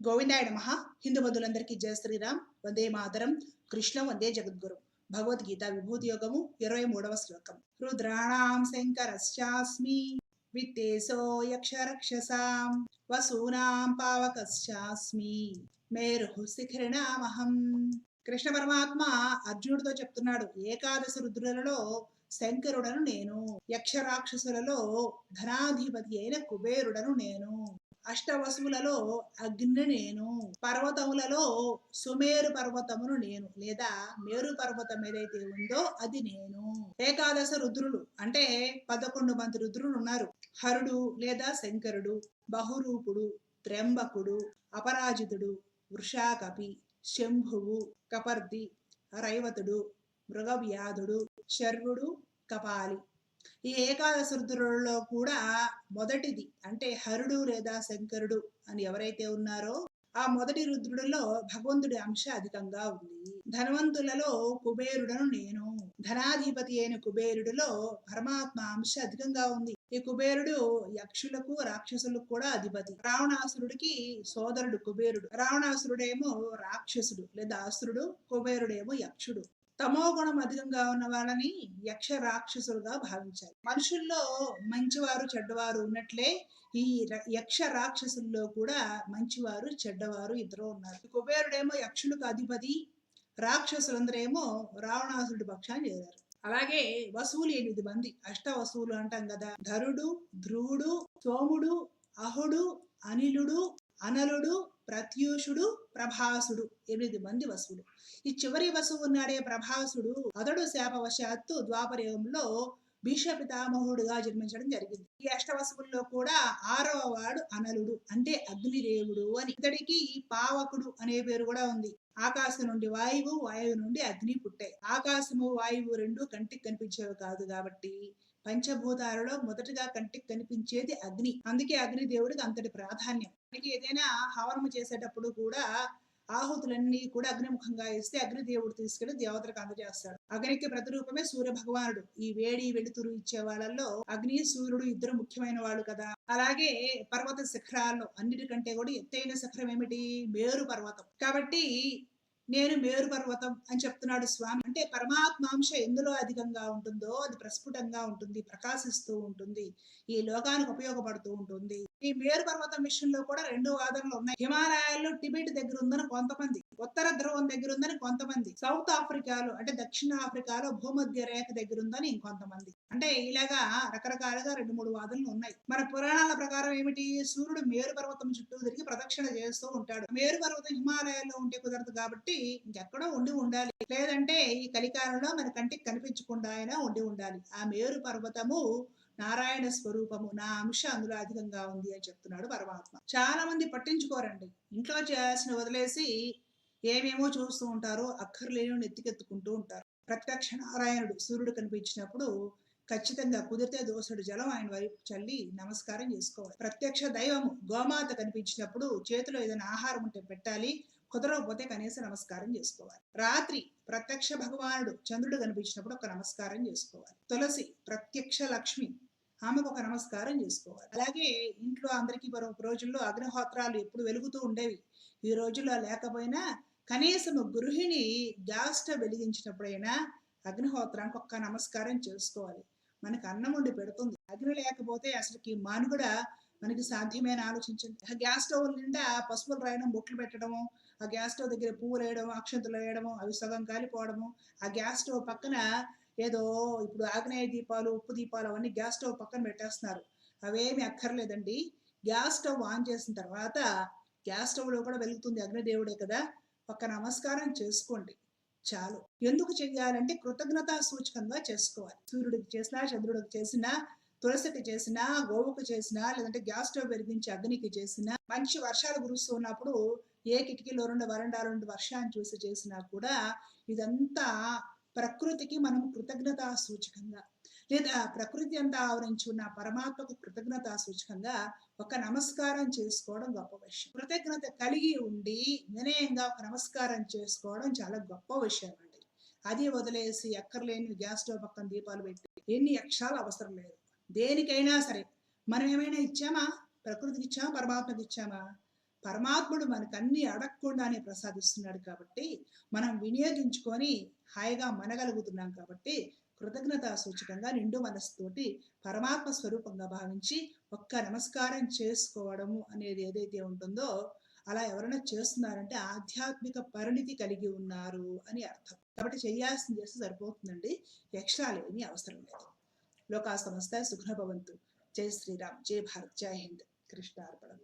గోవిందాయ నమ. హిందూ బంధువులందరికీ జయ శ్రీరామ్. వందే మాదరం కృష్ణ వందే జగద్గురు. భగవద్గీత విభూతి యోగము ఇరవై మూడవ శ్లోకం. రుద్రాణాం శంకరశ్చాస్మి విత్తేసో యక్షరక్షసాం వసూనాం పావకశ్చాస్మి మేరు శిఖరిణామహం. కృష్ణ పరమాత్మ అర్జునుడితో చెప్తున్నాడు ఏకాదశి రుద్రులలో శంకరుడను నేను యక్షరాక్షసులలో ధనాధిపతి అయిన కుబేరుడను నేను. అష్టవసువులలో అగ్ని నేను పర్వతములలో సుమేరు పర్వతమును నేను లేదా మేరు పర్వతం ఏదైతే ఉందో అది నేను. ఏకాదశ రుద్రులు అంటే పదకొండు మంది రుద్రులు ఉన్నారు. హరుడు లేదా శంకరుడు బహురూపుడు త్ర్యంబకుడు అపరాజితుడు వృషాకపి శంభువు కపర్ది రైవతుడు మృగవ్యాధుడు శర్వుడు కపాలి. ఈ ఏకాదశ రుద్రులలో కూడా మొదటిది అంటే హరుడు లేదా శంకరుడు అని ఎవరైతే ఉన్నారో ఆ మొదటి రుద్రుడిలో భగవంతుడి అంశ అధికంగా ఉంది. ధనవంతులలో కుబేరుడను నేను. ధనాధిపతి అయిన కుబేరుడిలో పరమాత్మ అంశ అధికంగా ఉంది. ఈ కుబేరుడు యక్షులకు రాక్షసులకు కూడా అధిపతి. రావణాసురుడికి సోదరుడు కుబేరుడు. రావణాసురుడేమో రాక్షసుడు లేదా అసురుడు కుబేరుడేమో యక్షుడు. తమో గుణం అధికంగా ఉన్న వాళ్ళని యక్ష రాక్షసులుగా భావించాలి. మనుషుల్లో మంచివారు చెడ్డవారు ఉన్నట్లే ఈ ర- యక్ష రాక్షసుల్లో కూడా మంచివారు చెడ్డవారు ఇద్దరు ఉన్నారు. కుబేరుడేమో యక్షులకు అధిపతి రాక్షసులందరేమో రావణాసురుడి పక్షాన్ని చేరారు. అలాగే వసువులు ఎనిమిది మంది. అష్ట వసువులు అంటాం కదా. ధరుడు ధ్రువుడు సోముడు అహుడు అనిలుడు అనలుడు ప్రత్యూషుడు ప్రభాసుడు. ఎనిమిది మంది వసువులు. ఈ చివరి వసువు ఉన్నాడే ప్రభాసుడు. అతడు శాపవశాత్తు ద్వాపరయుగంలో భీష్మ పితామహుడుగా జన్మించడం జరిగింది. ఈ అష్టవసువుల్లో కూడా ఆరవ వాడు అనలుడు అంటే అగ్నిదేవుడు అని. ఇతడికి పావకుడు అనే పేరు కూడా ఉంది. ఆకాశం నుండి వాయువు వాయువు నుండి అగ్ని పుట్టాయి. ఆకాశము వాయువు రెండు కంటికి కనిపించేవి కాదు కాబట్టి పంచభూతాలలో మొదటగా కంటికి కనిపించేది అగ్ని. అందుకే అగ్ని దేవుడికి అంతటి ప్రాధాన్యం. మనకి ఏదైనా హవనము చేసేటప్పుడు కూడా ఆహుతులన్నీ కూడా అగ్నిముఖంగా ఇస్తే అగ్నిదేవుడు తీసుకెళ్ళి దేవతలకు అందజేస్తాడు. అగ్నికి ప్రతిరూపమే సూర్య భగవానుడు ఈ వేడి వెలుతురు ఇచ్చే వాళ్ళల్లో అగ్ని సూర్యుడు ఇద్దరు ముఖ్యమైన వాళ్ళు కదా. అలాగే పర్వత శిఖరాల్లో అన్నిటికంటే కూడా ఎత్తైన శిఖరం ఏమిటి? మేరు పర్వతం. కాబట్టి నేను మేరు పర్వతం అని చెప్తున్నాడు స్వామి. అంటే పరమాత్మాంశ ఎందులో అధికంగా ఉంటుందో అది ప్రస్ఫుటంగా ఉంటుంది ప్రకాశిస్తూ ఉంటుంది ఈ లోకానికి ఉపయోగపడుతూ ఉంటుంది. ఈ మేరు పర్వతం విషయంలో కూడా రెండు వాదనలు ఉన్నాయి. హిమాలయాల్లో టిబెట్ దగ్గర ఉందని కొంతమంది. ఉత్తర ధ్రువం దగ్గర ఉందని కొంతమంది సౌత్ ఆఫ్రికాలో అంటే దక్షిణ ఆఫ్రికాలో భూమధ్య రేఖ దగ్గర ఉందని ఇంకొంతమంది. అంటే ఇలాగా రకరకాలుగా రెండు మూడు వాదనలు ఉన్నాయి. మన పురాణాల ప్రకారం ఏమిటి? సూర్యుడు మేరు పర్వతం చుట్టూ తిరిగి ప్రదక్షిణ చేస్తూ ఉంటాడు. మేరు పర్వతం హిమాలయాల్లో ఉంటే కుదరదు కాబట్టి ఇంకెక్కడో ఉండి ఉండాలి. లేదంటే ఈ కలికాలంలో మన కంటికి కనిపించకుండా అయినా ఉండి ఉండాలి. ఆ మేరు పర్వతము నారాయణ స్వరూపము. నా అంశ అందులో అధికంగా ఉంది అని చెప్తున్నాడు పరమాత్మ. చాలా మంది పట్టించుకోరండి. ఇంట్లో చేయాల్సిన వదిలేసి ఏమేమో చూస్తూ ఉంటారు అక్కర్లేని ఎత్తికెత్తుకుంటూ ఉంటారు. ప్రత్యక్ష నారాయణుడు సూర్యుడు కనిపించినప్పుడు ఖచ్చితంగా కుదిరితే దోసడు జలం ఆయన వైపు చల్లి నమస్కారం చేసుకోవాలి. ప్రత్యక్ష దైవము గోమాత కనిపించినప్పుడు చేతిలో ఏదైనా ఆహారం ఉంటే పెట్టాలి కుదరకపోతే కనీసం నమస్కారం చేసుకోవాలి. రాత్రి ప్రత్యక్ష భగవానుడు చంద్రుడు కనిపించినప్పుడు ఒక నమస్కారం చేసుకోవాలి. తులసి ప్రత్యక్ష లక్ష్మి ఆమెకు ఒక నమస్కారం చేసుకోవాలి. అలాగే ఇంట్లో అందరికీ మరో రోజుల్లో అగ్నిహోత్రాలు ఎప్పుడు వెలుగుతూ ఉండేవి. ఈ రోజుల్లో లేకపోయినా కనీసం గృహిణి గ్యాస్ స్టవ్ వెలిగించినప్పుడైనా అగ్నిహోత్రానికి ఒక్క నమస్కారం చేసుకోవాలి. మనకు అన్నం ఉండి పెడుతుంది. అగ్ని లేకపోతే అసలుకి మానుగడ మనకి సాధ్యమైన ఆలోచించండి. ఆ గ్యాస్ స్టవ్ నిండా పసుపులు రాయడం బొట్లు పెట్టడము ఆ గ్యాస్ స్టవ్ దగ్గర పువ్వులు వేయడం అక్షంతలు వేయడము అవి సగం కాలిపోవడము ఆ గ్యాస్ స్టవ్ పక్కన ఏదో ఇప్పుడు ఆగ్నేయ దీపాలు ఉప్పు దీపాలు అవన్నీ గ్యాస్ స్టవ్ పక్కన పెట్టేస్తున్నారు. అవేమి అక్కర్లేదండి. గ్యాస్ స్టవ్ ఆన్ చేసిన తర్వాత గ్యాస్ స్టవ్లో కూడా వెలుగుతుంది అగ్నిదేవుడే కదా. ఒక్క నమస్కారం చేసుకోండి. చాలు. ఎందుకు చెయ్యాలంటే కృతజ్ఞతా సూచకంగా చేసుకోవాలి. సూర్యుడికి చేసినా చంద్రుడికి చేసినా తులసికి చేసినా గోవుకు చేసినా లేదంటే గ్యాస్ స్టవ్ వెలిగించి అగ్నికి చేసినా మంచి వర్షాలు కురుస్తున్నప్పుడు ఏ కిటికీలో రెండు వరండాలో రెండు వర్షాన్ని చూసి చేసినా కూడా ఇదంతా ప్రకృతికి మనం కృతజ్ఞతా సూచకంగా లేదా ప్రకృతి అంతా ఆవరించి ఉన్న పరమాత్మకు కృతజ్ఞతా సూచకంగా ఒక నమస్కారం చేసుకోవడం గొప్ప విషయం. కృతజ్ఞత కలిగి ఉండి వినయంగా ఒక నమస్కారం చేసుకోవడం చాలా గొప్ప విషయం అండి. అది వదిలేసి ఎక్కర్లేని గ్యాస్ స్టవ్ పక్కన దీపాలు పెట్టి ఎన్ని యక్షాలు అవసరం లేదు. దేనికైనా సరే మనం ఏమైనా ఇచ్చామా? ప్రకృతికి ఇచ్చామా? పరమాత్మకి ఇచ్చామా? పరమాత్ముడు మనకు అన్ని అడగకుండానే ప్రసాదిస్తున్నాడు కాబట్టి మనం వినియోగించుకొని హాయిగా మనగలుగుతున్నాం కాబట్టి కృతజ్ఞతా సూచకంగా నిండు మనస్సుతోటి పరమాత్మ స్వరూపంగా భావించి ఒక్క నమస్కారం చేసుకోవడము అనేది ఏదైతే ఉంటుందో అలా ఎవరైనా చేస్తున్నారంటే ఆధ్యాత్మిక పరిణితి కలిగి ఉన్నారు అని అర్థం. కాబట్టి చేయాల్సింది చేస్తే సరిపోతుందండి. ఎక్స్ట్రాలు ఏమీ అవసరం లేదు. లోకా సంస్థ సుఖభవంతు జై శ్రీరామ్. జై భారత్. జై హింద్. కృష్ణార్పణం.